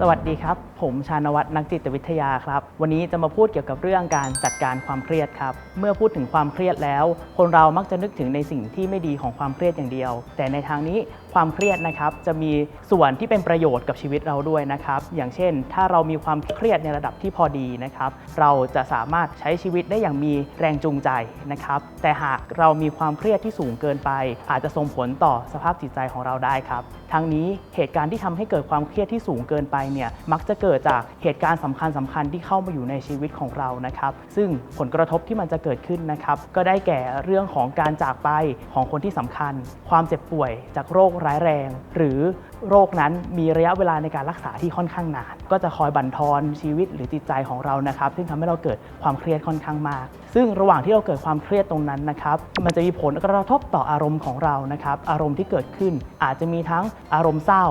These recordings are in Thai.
สวัสดีครับ ผมชานวัฒน์นักจิตวิทยาครับ วันนี้จะมาพูดเกี่ยวกับเรื่องการจัดการความเครียดครับ เมื่อพูดถึงความเครียดแล้ว คนเรามักจะนึกถึงในสิ่งที่ไม่ดีของความเครียดอย่างเดียว แต่ในทางนี้ ความเครียดนะครับจะมีส่วนที่เป็นประโยชน์กับชีวิตเราด้วยนะครับ อย่างเช่น ถ้าเรามีความเครียดในระดับที่พอดีนะครับ เราจะสามารถใช้ชีวิตได้อย่างมีแรงจูงใจนะครับ แต่หากเรามีความเครียดที่สูงเกินไป อาจจะส่งผลต่อสภาพจิตใจของเราได้ครับ ทั้งนี้เหตุการณ์ที่ทำให้เกิดความเครียดที่สูงเกินไปเนี่ยมักจะเกิดจากเหตุการณ์สำคัญสคัญที่เข้ามาอยู่ในชีวิตของเรานะครับ ซึ่งผลกระทบที่มันจะเกิดขึ้นนะครับ ก็ได้แก่เรื่องของการจากไปของคนที่สำคัญ ความเจ็บป่วยจากโรคร้ายแรง หรือโรคนั้นมีระยะเวลาในการรักษาที่ค่อนข้างนาน ก็จะคอยบั่นทอนชีวิตหรือจิตใจของเรานะครับ ซึ่งทำให้เราเกิดความเครียดค่อนข้างมาก ซึ่งระหว่างที่เราเกิดความเครียดตรงนั้นนะครับ มันจะมีผลกระทบต่ออารมณ์ของเรานะครับ อารมณ์ที่เกิดขึ้นอาจจะมีทั้งอารมณ์เศร้า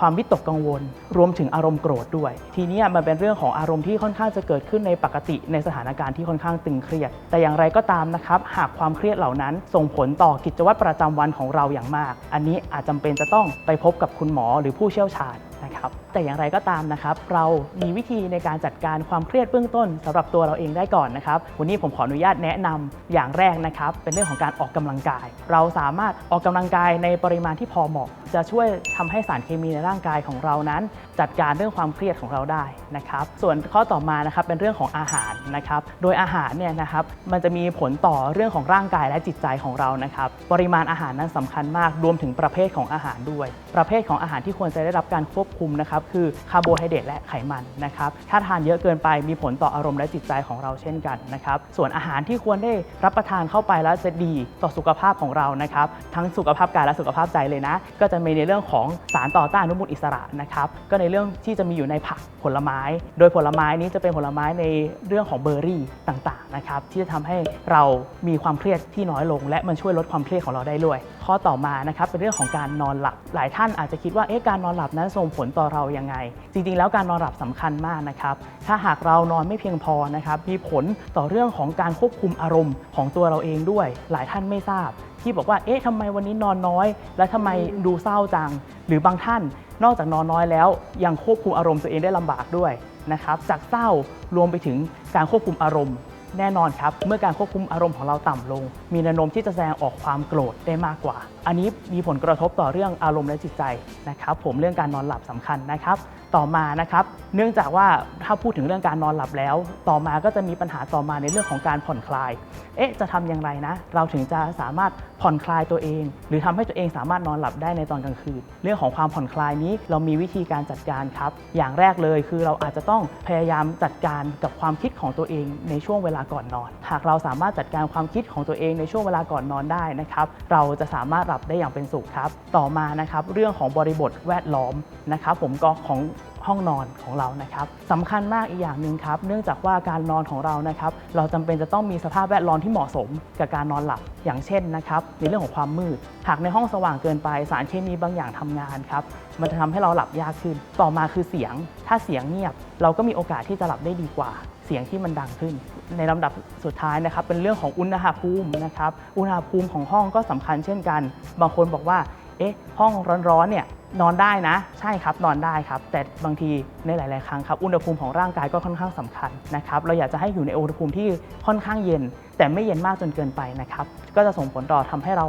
ความวิตกกังวล รวมถึงอารมณ์โกรธด้วย ทีนี้มันเป็นเรื่องของอารมณ์ที่ค่อนข้างจะเกิดขึ้นในปกติในสถานการณ์ที่ค่อนข้างตึงเครียด แต่อย่างไรก็ตามนะครับหากความเครียดเหล่านั้น ส่งผลต่อกิจวัตรประจำวันของเราอย่างมาก อันนี้อาจจำเป็นจะต้องไปพบกับคุณหมอหรือผู้เชี่ยวชาญนะครับ แต่อย่างไรก็ตามนะครับ เรามีวิธีในการจัดการความเครียดเบื้องต้นสำหรับตัวเราเองได้ก่อนนะครับ วันนี้ผมขออนุญาตแนะนำอย่างแรกนะครับ เป็นเรื่องของการออกกำลังกาย เราสามารถออกกำลังกายในปริมาณที่พอเหมาะ จะช่วยทำให้สารเคมีในร่างกายของเรานั้น จัดการเรื่องความเครียดของเราได้นะครับ ส่วนข้อต่อมานะครับเป็นเรื่องของอาหารนะครับ โดยอาหารเนี่ยนะครับมันจะมีผลต่อเรื่องของร่างกายและจิตใจของเรานะครับ ปริมาณอาหารนั้นสำคัญมาก รวมถึงประเภทของอาหารด้วยประเภทของอาหารที่ควรจะได้รับการควบคุมนะครับคือคาร์โบไฮเดรตและไขมันนะครับถ้าทานเยอะเกินไปมีผลต่ออารมณ์และจิตใจของเราเช่นกันนะครับส่วนอาหารที่ควรได้รับประทานเข้าไปแล้วจะดีต่อสุขภาพของเรานะครับทั้งสุขภาพกายและสุขภาพใจเลยนะ ก็จะมีในเรื่องของสารต่อต้านอนุมูลอิสระนะครับก็ในเรื่องที่จะมีอยู่ในผักผลไม้ โดยผลไม้นี้จะเป็นผลไม้ในเรื่องของเบอร์รี่ต่างๆนะครับที่จะทำให้เรามีความเครียดที่น้อยลง และมันช่วยลดความเครียดของเราได้ด้วย ข้อต่อมานะครับเป็นเรื่องของการนอนหลับหลายท่านานอาจจะคิดว่าเอ๊ะการนอนหลับนั้นส่งผลต่อเรายังไง จริงๆ แล้วการนอนหลับสำคัญมากนะครับ ถ้าหากเรานอนไม่เพียงพอนะครับมีผลต่อเรื่องของการควบคุมอารมณ์ของตัวเราเองด้วย หลายท่านไม่ทราบ ที่บอกว่าเอ๊ะทำไมวันนี้นอนน้อย และทำไมดูเศร้าจัง หรือบางท่านนอกจากนอนน้อยแล้ว ยังควบคุมอารมณ์ตัวเองได้ลำบากด้วยนะครับจากเศร้ารวมไปถึงการควบคุมอารมณ์ แน่นอนครับ เมื่อการควบคุมอารมณ์ของเราต่ำลง มีแนวโน้มที่จะแสดงออกความโกรธได้มากกว่า อันนี้มีผลกระทบต่อเรื่องอารมณ์และจิตใจนะครับ ผมเรื่องการนอนหลับสำคัญนะครับ ต่อมานะครับ เนื่องจากว่าถ้าพูดถึงเรื่องการนอนหลับแล้ว ต่อมาก็จะมีปัญหาต่อมาในเรื่องของการผ่อนคลาย เอ๊ะ จะทำอย่างไรนะ เราถึงจะสามารถผ่อนคลายตัวเอง หรือทำให้ตัวเองสามารถนอนหลับได้ในตอนกลางคืน เรื่องของความผ่อนคลายนี้เรามีวิธีการจัดการครับ อย่างแรกเลยคือเราอาจจะต้องพยายามจัดการกับความคิดของตัวเองในช่วงเวลาก่อนนอน หากเราสามารถจัดการความคิดของตัวเองในช่วงเวลาก่อนนอนได้นะครับ เราจะสามารถหลับได้อย่างเป็นสุขครับ ต่อมานะครับ เรื่องของบริบทแวดล้อมนะครับ ผมก็ของ ห้องนอนของเรานะครับสำคัญมากอีกอย่างหนึ่งครับ เนื่องจากว่าการนอนของเรานะครับ เราจำเป็นจะต้องมีสภาพแวดล้อมที่เหมาะสมกับการนอนหลับอย่างเช่นนะครับในเรื่องของความมืด หากในห้องสว่างเกินไปสารเคมีบางอย่างทำงานครับมันจะทำให้เราหลับยากขึ้น ต่อมาคือเสียง ถ้าเสียงเงียบ เราก็มีโอกาสที่จะหลับได้ดีกว่า เสียงที่มันดังขึ้น ในลำดับสุดท้ายนะครับ เป็นเรื่องของอุณหภูมินะครับ อุณหภูมิของห้องก็สำคัญเช่นกัน บางคนบอกว่า เอ๊ะห้องร้อนๆเนี่ยนอนได้นะ ใช่ครับนอนได้ครับ แต่บางทีในหลาย ๆ ครั้งครับอุณหภูมิของร่างกายก็ค่อนข้างสำคัญนะครับเราอยากจะให้อยู่ในอุณหภูมิที่ค่อนข้างเย็น แต่ไม่เย็นมากจนเกินไปนะครับก็จะส่งผลต่อทำให้เรา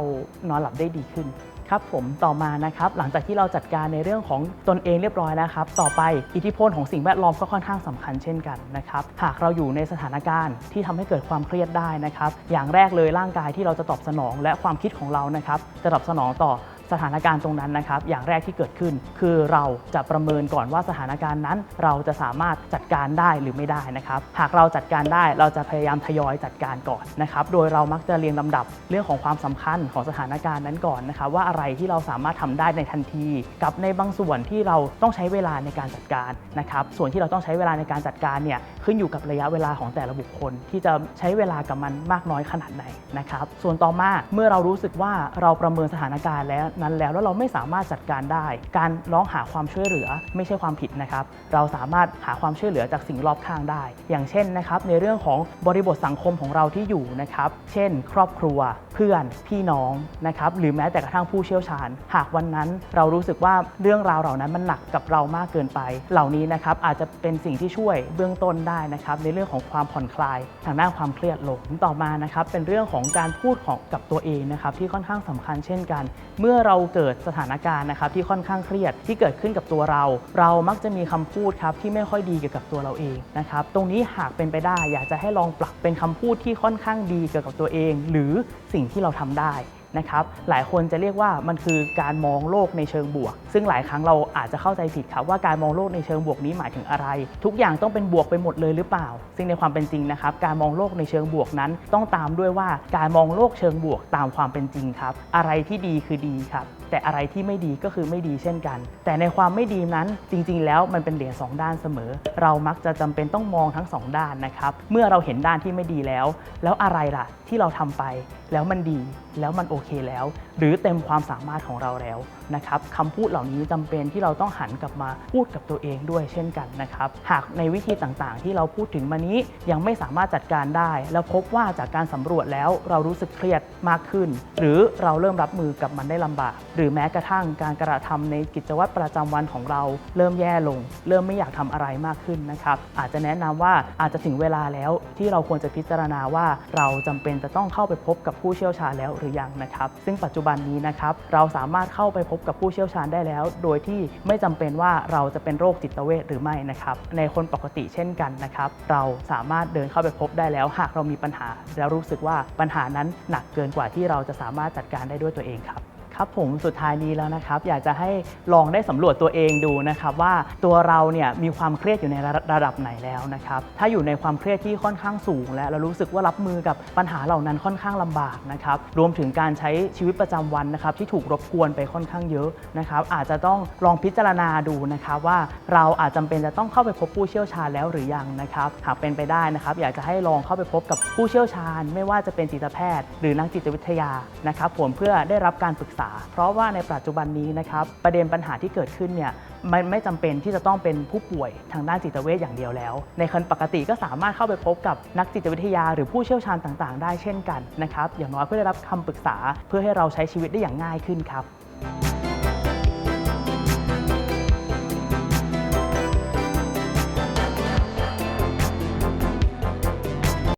นอนหลับได้ดีขึ้นครับผมต่อมานะครับหลังจากที่เราจัดการในเรื่องของตนเองเรียบร้อยแล้วครับ ต่อไปอิทธิพลของสิ่งแวดล้อมก็ค่อนข้างสำคัญเช่นกันนะครับหากเราอยู่ในสถานการณ์ที่ทำให้เกิดความเครียดได้นะครับ อย่างแรกเลยร่างกายที่เราจะตอบสนอง และความคิดของเรานะครับจะตอบสนองต่อ สถานการณ์ตรงนั้นนะครับ อย่างแรกที่เกิดขึ้น คือเราจะประเมินก่อนว่าสถานการณ์นั้น เราจะสามารถจัดการได้หรือไม่ได้นะครับ หากเราจัดการได้เราจะพยายามทยอยจัดการก่อนนะครับ โดยเรามักจะเรียงลำดับเรื่องของความสำคัญของสถานการณ์นั้นก่อนนะครับ ว่าอะไรที่เราสามารถทำได้ในทันที กับในบางส่วนที่เราต้องใช้เวลาในการจัดการนะครับ ส่วนที่เราต้องใช้เวลาในการจัดการเนี่ยขึ้นอยู่กับระยะเวลาของแต่ละบุคคล ที่จะใช้เวลากับมันมากน้อยขนาดไหนนะครับ ส่วนต่อมาเมื่อเรารู้สึกว่าเราประเมินสถานการณ์แล้วนั้นแล้ว แล้วเราไม่สามารถจัดการได้ การร้องหาความช่วยเหลือไม่ใช่ความผิดนะครับ เราสามารถหาความช่วยเหลือจากสิ่งรอบข้างได้ อย่างเช่นนะครับในเรื่องของบริบทสังคมของเราที่อยู่นะครับ เช่น ครอบครัว เพื่อน พี่น้องนะครับ หรือแม้แต่กระทั่งผู้เชี่ยวชาญ หากวันนั้นเรารู้สึกว่าเรื่องราวเหล่านั้นมันหนักกับเรามากเกินไป เหล่านี้นะครับอาจจะเป็นสิ่งที่ช่วยเบื้องต้นได้นะครับ ในเรื่องของความผ่อนคลาย ทางด้านความเครียดลงต่อมานะครับเป็นเรื่องของการพูดของกับตัวเองนะครับที่ค่อนข้างสำคัญเช่นกัน เมื่อเราเกิดสถานการณ์นะครับที่ค่อนข้างเครียดที่เกิดขึ้นกับตัวเรา เรามักจะมีคำพูดครับที่ไม่ค่อยดีเกี่ยวกับตัวเราเองนะครับตรงนี้หากเป็นไปได้อยากจะให้ลองปรับเป็นคำพูดที่ค่อนข้างดีเกี่ยวกับตัวเอง หรือสิ่งที่เราทำได้ นะครับหลายคนจะเรียกว่ามันคือการมองโลกในเชิงบวก ซึ่งหลายครั้งเราอาจจะเข้าใจผิดครับว่าการมองโลกในเชิงบวกนี้หมายถึงอะไร ทุกอย่างต้องเป็นบวกไปหมดเลยหรือเปล่า ซึ่งในความเป็นจริงนะครับการมองโลกในเชิงบวกนั้น ต้องตามด้วยว่าการมองโลกเชิงบวกตามความเป็นจริงครับอะไรที่ดีคือดีครับแต่อะไรที่ไม่ดีก็คือไม่ดีเช่นกัน แต่ในความไม่ดีนั้นจริงๆ แล้วมันเป็นเหรียญสองด้านเสมอ เรามักจะจำเป็นต้องมองทั้งสองด้านนะครับ เมื่อเราเห็นด้านที่ไม่ดีแล้ว แล้วอะไรล่ะที่เราทำไป แล้วมันดีแล้วมันโอเคแล้ว หรือเต็มความสามารถของเราแล้วนะครับคำพูดเหล่านี้จำเป็นที่เราต้องหันกลับมาพูดกับตัวเองด้วยเช่นกันนะครับ หากในวิธีต่างๆ ที่เราพูดถึงมานี้ยังไม่สามารถจัดการได้ แล้วพบว่าจากการสำรวจแล้วเรารู้สึกเครียดมากขึ้น หรือเราเริ่มรับมือกับมันได้ลำบาก หรือแม้กระทั่งการกระทำในกิจวัตรประจำวันของเรา เริ่มแย่ลง เริ่มไม่อยากทำอะไรมากขึ้นนะครับ อาจจะแนะนำว่าอาจจะถึงเวลาแล้วที่เราควรจะพิจารณาว่าเราจำเป็นจะต้องเข้าไปพบกับผู้เชี่ยวชาญแล้วหรือยังนะครับ ซึ่งปัจจุบันนี้นะครับเราสามารถเข้าไปพบกับผู้เชี่ยวชาญได้แล้ว โดยที่ไม่จำเป็นว่าเราจะเป็นโรคจิตเวชหรือไม่นะครับ ในคนปกติเช่นกันนะครับ เราสามารถเดินเข้าไปพบได้แล้ว หากเรามีปัญหา แล้วรู้สึกว่าปัญหานั้นหนักเกินกว่าที่เราจะสามารถจัดการได้ด้วยตัวเองครับ ครับผมสุดท้ายนี้แล้วนะครับ อยากจะให้ลองได้สำรวจตัวเองดูนะครับว่าตัวเราเนี่ยมีความเครียดอยู่ในระดับไหนแล้วนะครับถ้าอยู่ในความเครียดที่ค่อนข้างสูง และเรารู้สึกว่ารับมือกับปัญหาเหล่านั้นค่อนข้างลำบากนะครับรวมถึงการใช้ชีวิตประจำวันนะครับที่ถูกรบกวนไปค่อนข้างเยอะนะครับอาจจะต้องลองพิจารณาดูนะครับว่าเราอาจจำเป็นจะต้องเข้าไปพบผู้เชี่ยวชาญแล้วหรือยังนะครับหากเป็นไปได้นะครับ อยากจะให้ลองเข้าไปพบกับผู้เชี่ยวชาญ ไม่ว่าจะเป็นจิตแพทย์ หรือนักจิตวิทยานะครับผมเพื่อได้รับการปรึกษาเพราะว่าในปัจจุบันนี้นะครับประเด็นปัญหาที่เกิดขึ้นเนี่ยมันไม่จำเป็นที่จะต้องเป็นผู้ป่วยทางด้านจิตเวชอย่างเดียวแล้ว ในคนปกติก็สามารถเข้าไปพบกับนักจิตวิทยา หรือผู้เชี่ยวชาญต่าง ๆ ได้เช่นกันนะครับอย่างน้อยเพื่อได้รับคำปรึกษาเพื่อให้เราใช้ชีวิตได้อย่างง่ายขึ้นครับ